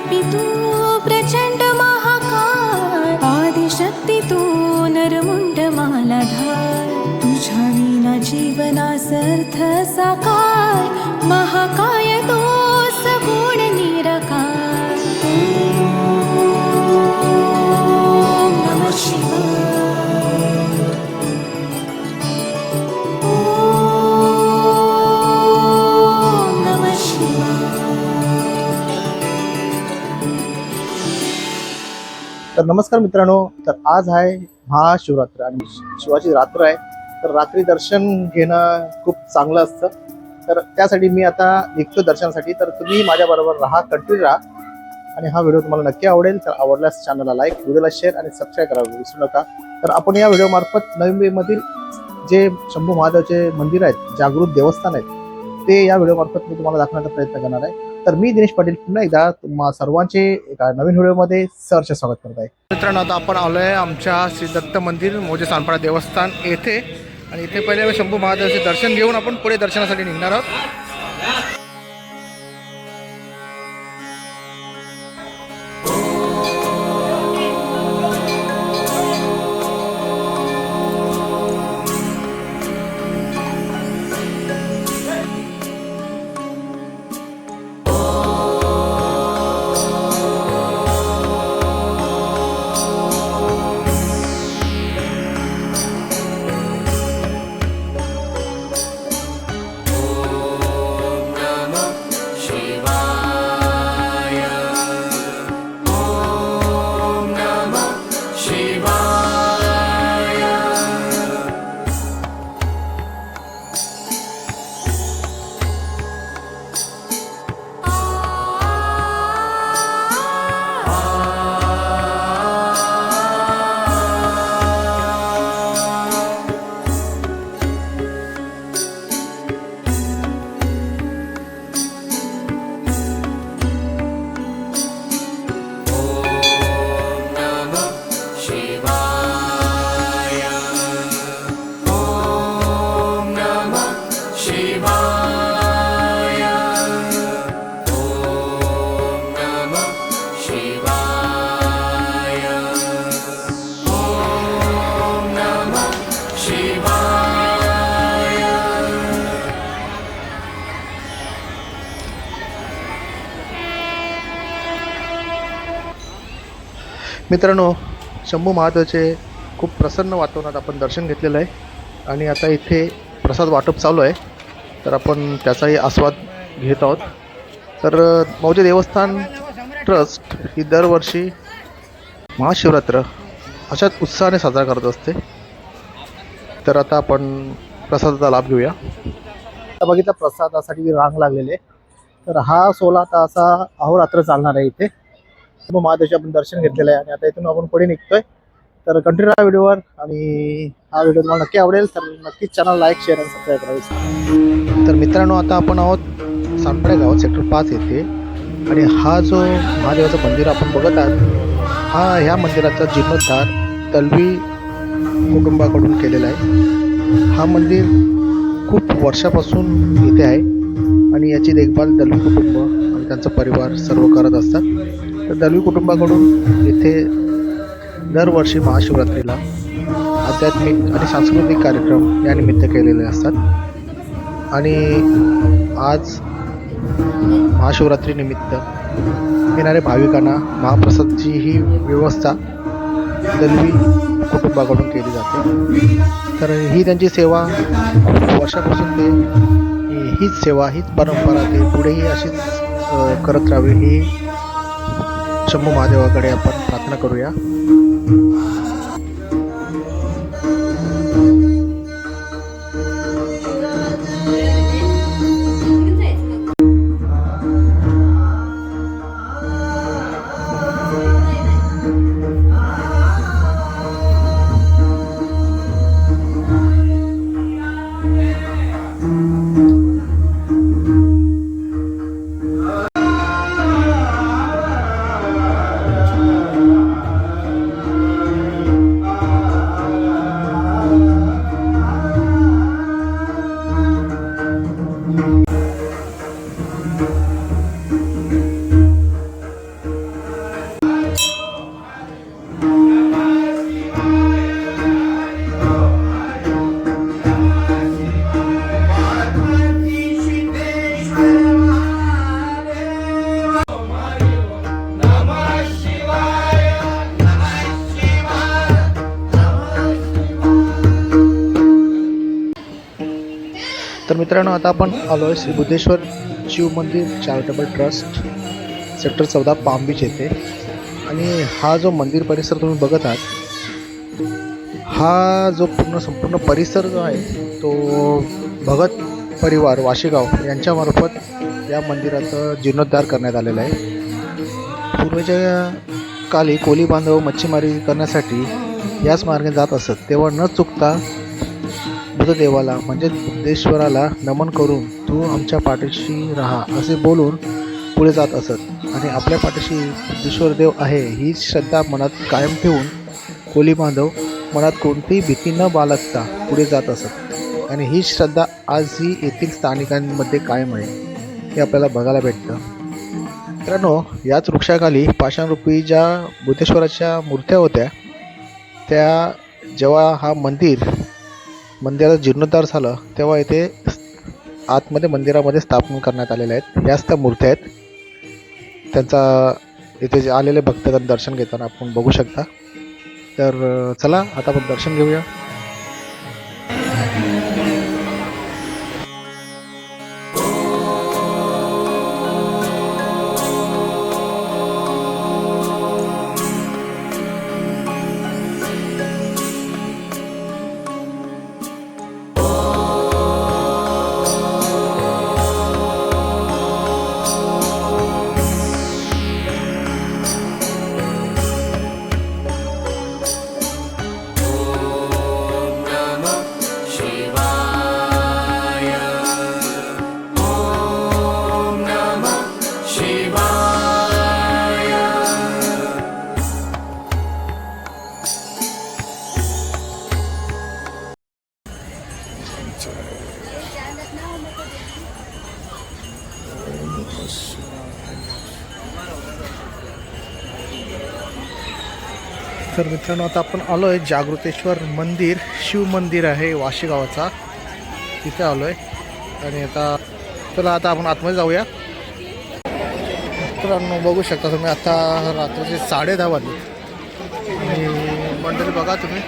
सर्वव्यापी तू प्रचंड महाकाय. आदिशक्ती तू नरमुंड मालाधार. तुझ्या विना जीवनास अर्थ साकार. महाकाय तो सगुण निराकार. ओम तर नमस्कार मित्रांनो तर आज आहे महाशिवरात्र आणि शिवाची रात्र आहे. तर रात्री दर्शन घेणं खूप चांगलं असतं. तर त्यासाठी मी आता निघतो दर्शनासाठी. तर तुम्ही माझ्याबरोबर राहा कंटिन्यू राहा. आणि हा व्हिडिओ तुम्हाला नक्की आवडेल तर आवडल्यास चॅनलला लाईक व्हिडिओला शेअर आणि सबस्क्राईब करावं विसरू नका. तर आपण या व्हिडिओमार्फत नवी मुंबईमधील जे शंभू महादेवचे मंदिर आहेत जागृत देवस्थान आहेत ते या व्हिडिओमार्फत मी तुम्हाला दाखवण्याचा प्रयत्न करणार आहे. तर मी दिनेश पाटील पुन्हा एकदा तुम्हा सर्वांचे एका नवीन व्हिडिओमध्ये सरचे स्वागत करत आहे. मित्रांनो आता आपण आलो आहे आमच्या श्री दत्त मंदिर मोजे सानपाडा देवस्थान येथे. आणि इथे पहिले शंभू महादेवाचे दर्शन घेऊन आपण पुढे दर्शनासाठी निघणार आहोत. मित्रांनो शंभू महादेवाचे खूप प्रसन्न वातावरणात आपण दर्शन घेतलेलं आहे. आणि आता इथे प्रसाद वाटप चालू आहे. तर आपण त्याचाही आस्वाद घेत आहोत. तर मौजे देवस्थान ट्रस्ट ही दरवर्षी महाशिवरात्र अशाच उत्साहाने साजरा करत असते. तर आता आपण प्रसादाचा लाभ घेऊया. आता बघितलं प्रसादासाठी रांग लागलेली आहे. तर हा सोला तासा असा अहोरात्र चालणार आहे इथे. महादेवचे आपण दर्शन घेतलेलं आहे आणि आता इथून आपण पुढे निघतोय. तर कंटिन्यू राहा व्हिडिओवर आणि हा व्हिडिओ तुम्हाला नक्की आवडेल तर नक्कीच चॅनल लाईक शेअर आणि सबस्क्राईब करायचं. तर मित्रांनो आता आपण आहोत सानपाडे गावात सेक्टर पाच येथे. आणि हा जो महादेवाचं मंदिर आपण बघत आहात हा ह्या मंदिराचा जीर्णोद्धार तलवी कुटुंबाकडून केलेला आहे. हा मंदिर खूप वर्षापासून इथे आहे आणि याची देखभाल दलवी कुटुंब आणि त्यांचा परिवार सर्व करत असतात. तर दलवी कुटुंबाकडून येथे दरवर्षी महाशिवरात्रीला आध्यात्मिक आणि सांस्कृतिक कार्यक्रम या निमित्त केलेले असतात. आणि आज महाशिवरात्रीनिमित्त येणाऱ्या भाविकांना महाप्रसादची ही व्यवस्था दलवी कुटुंबाकडून केली जाते. तर ही त्यांची सेवा खूप वर्षापासून ते हीच सेवा हीच परंपरा ते पुढेही अशीच करत राहावी ही शंभू महादेवाकडे आपण प्रार्थना करूया. मित्रांनो आता आपण आलो आहे Shri Buddheshwar Shiv Mandir charitable trust sector चौदा पाम बीच येथे. आणि हा जो मंदिर परिसर तुम्ही बघत आहात हा जो पूर्ण संपूर्ण परिसर जो आहे तो भगत परिवार वाशेगाव यांच्यामार्फत या मंदिराचं जीर्णोद्धार करण्यात आलेला आहे. पूर्वीच्या काली कोली बांधव मच्छीमारी करण्यासाठी याच मार्गे जात असत तेव्हा न चुकता बुद्धदेवाला म्हणजे बुद्धेश्वराला नमन करून तू आमच्या पाठीशी राहा असे बोलून पुढे जात असत. आणि आपल्या पाठीशी बुद्धेश्वर देव आहे ही श्रद्धा मनात कायम ठेवून कोली बांधव मनात कोणतीही भीती न बाळगता पुढे जात असत. आणि ही श्रद्धा आजही येथील स्थानिकांमध्ये कायम आहे हे आपल्याला बघायला भेटतं. मित्रांनो याच वृक्षाखाली पाषाणरूपी ज्या बुद्धेश्वराच्या मूर्त्या होत्या. त्या जेव्हा हा मंदिर मंदिराचा जीर्णोद्धार झालं तेव्हा इथे आतमध्ये मंदिरामध्ये स्थापन करण्यात आलेल्या आहेत. याच त्या मूर्त्या आहेत. त्यांचा इथे जे आलेले भक्तगण दर्शन घेताना आपण बघू शकता. तर चला आता आपण दर्शन घेऊया. मित्रांनो आता आपण आलो आहे जागृतेश्वर मंदिर शिव मंदिर आहे वाशी गावाचा तिथे आलो आहे आणि आता चला आता आपण आतमध्ये जाऊया. मित्रांनो बघू शकता तुम्ही आता रात्रीचे साडे दहा वाजले. आणि मंदिर बघा तुम्ही.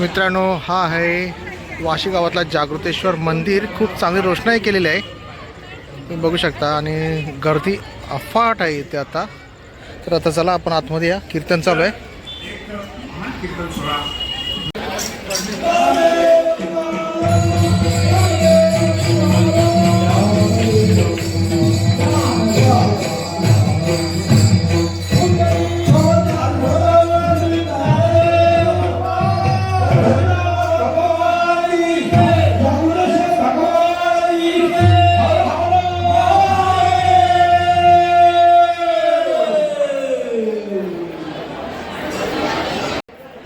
मित्रांनो हा आहे वाशी गावातला जागृतेश्वर मंदिर. खूप चांगली रोषणाई केलेली आहे. तुम्ही बघू शकता. आणि गर्दी अफाट आहे इथे आता. तर आता चला आपण आतमध्ये या. कीर्तन चालू आहे.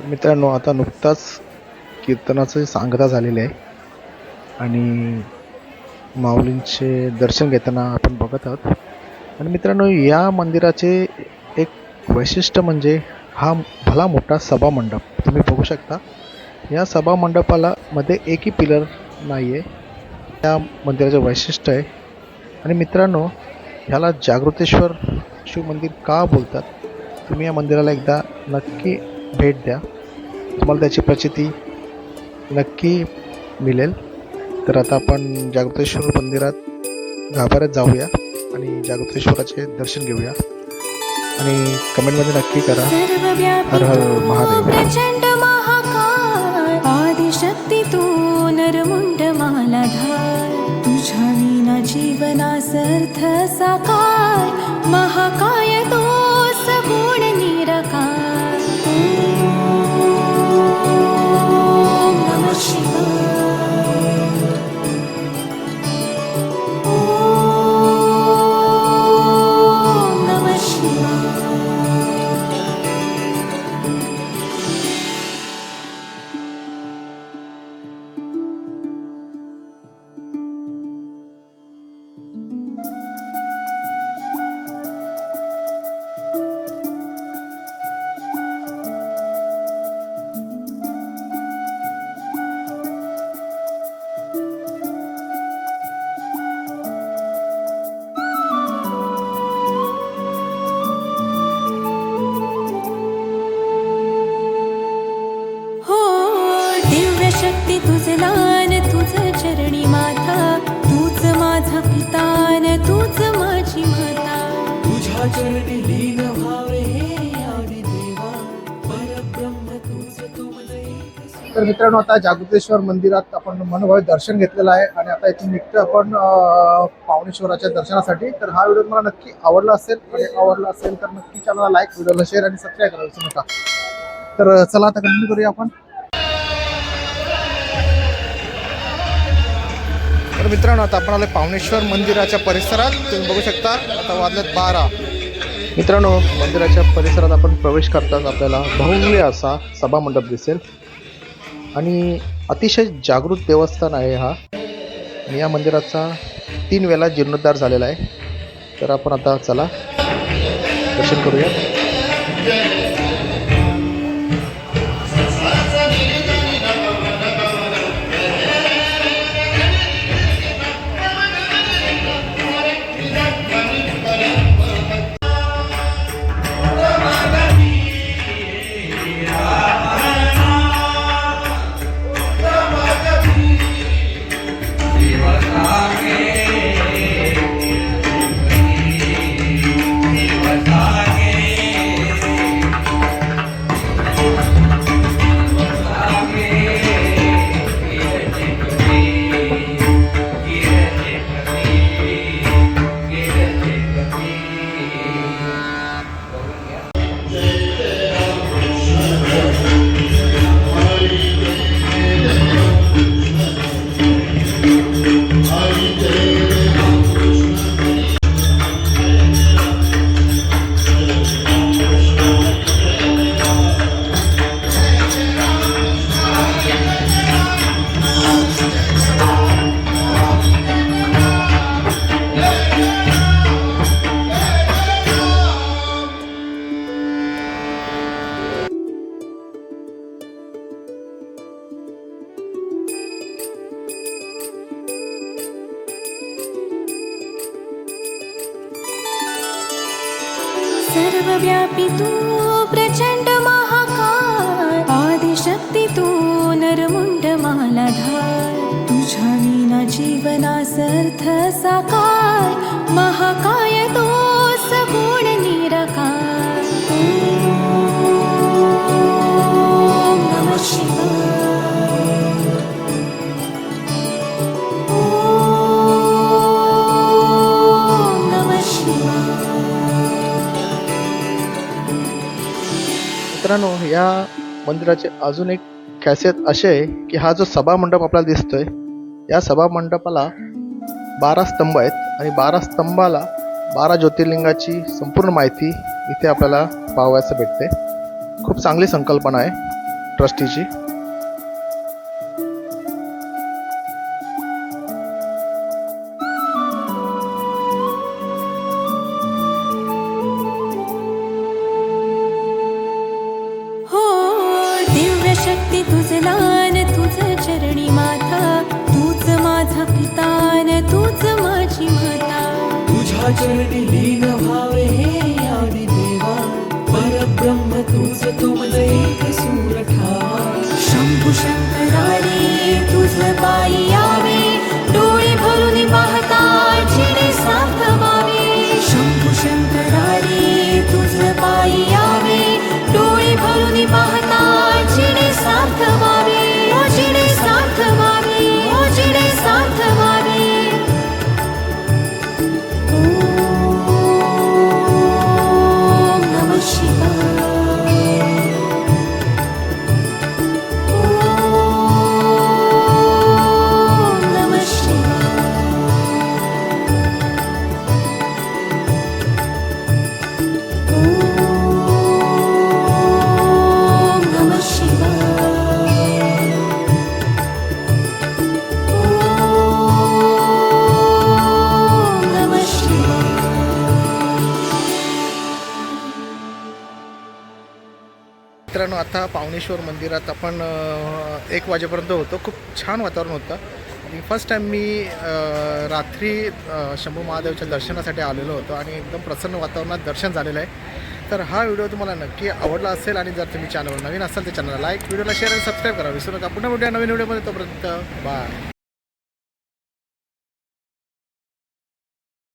मित्रांनो आता नुकताच कीर्तनाचं सांगता झालेले आहे. आणि माऊलींचे दर्शन घेताना आपण बघत आहोत. आणि मित्रांनो या मंदिराचे एक वैशिष्ट्य म्हणजे हा भला मोठा सभामंडप तुम्ही बघू शकता या सभामंडपाला मध्ये एकही पिलर नाही आहे या मंदिराचं वैशिष्ट्य आहे. आणि मित्रांनो ह्याला जागृतेश्वर शिव मंदिर का बोलतात? तुम्ही या मंदिराला एकदा नक्की भेट द्या. तुम्हाला त्याची प्रचिती नक्की मिळेल. तर आता आपण जागृतेश्वर मंदिरात गाभाऱ्यात जाऊया आणि जागृतेश्वराचे दर्शन घेऊया. आणि कमेंटमध्ये नक्की करा हर हर महादेव. प्रचंड आदिशक्ती तू नरमुंड मालाधार. तुझ्या विना जीवनास अर्थ साकार महाकाय तो सगुण watching. तर मित्रांनो आता जागृतेश्वर मंदिरात आपण मनोभावे दर्शन घेतलेलं आहे आणि आता इथून निघतो आपण पावणेश्वराच्या दर्शनासाठी. तर हा व्हिडिओ मला नक्की आवडला असेल आणि आवडला असेल तर नक्की चॅनलला लाईक व्हिडिओला शेअर आणि सबस्क्राईब करायला विसरू नका. तर चला आता कंटिन्यू करूया आपण. तर मित्रांनो आता आपण आलो पावणेश्वर मंदिराच्या परिसरात. तुम्ही बघू शकता आता वाजल्यात बारा. मित्रांनो मंदिराच्या परिसरात आपण प्रवेश करताच आपल्याला भव्य असा सभामंडप दिसेल. आणि अतिशय जागृत देवस्थान आहे हा. आणि या मंदिराचा तीन वेळा जीर्णोद्धार झालेला आहे. तर आपण आता चला दर्शन करूया. चण्ड महाका आदिशक्ति तू नरमुण्डमालाधर तुझा जीवना सर्त साकार। महाका या मंदिराचे अजून एक खासियत असे आहे की हा जो सभा मंडप आपल्याला दिसतोय या सभा मंडपाला बारा स्तंभ आहेत आणि बारा स्तंभाला बारा ज्योतिर्लिंगाची संपूर्ण माहिती इथे आपल्याला पाहावयाचं भेटते. खूप चांगली संकल्पना आहे ट्रस्टीची. मित्रांनो आता पावणेश्वर मंदिरात आपण एक वाजेपर्यंत होतो. खूप छान वातावरण होतं. आणि फर्स्ट टाईम मी रात्री शंभू महादेवच्या दर्शनासाठी आलेलो होतो आणि एकदम प्रसन्न वातावरणात दर्शन झालेलं आहे. तर हा व्हिडिओ तुम्हाला नक्की आवडला असेल आणि जर तुम्ही चॅनलवर नवीन असाल तर चॅनलला लाईक व्हिडिओला शेअर आणि सबस्क्राईब करा. विसरू नका. पुन्हा भेटूया नवीन व्हिडिओमध्ये. तोपर्यंत बाय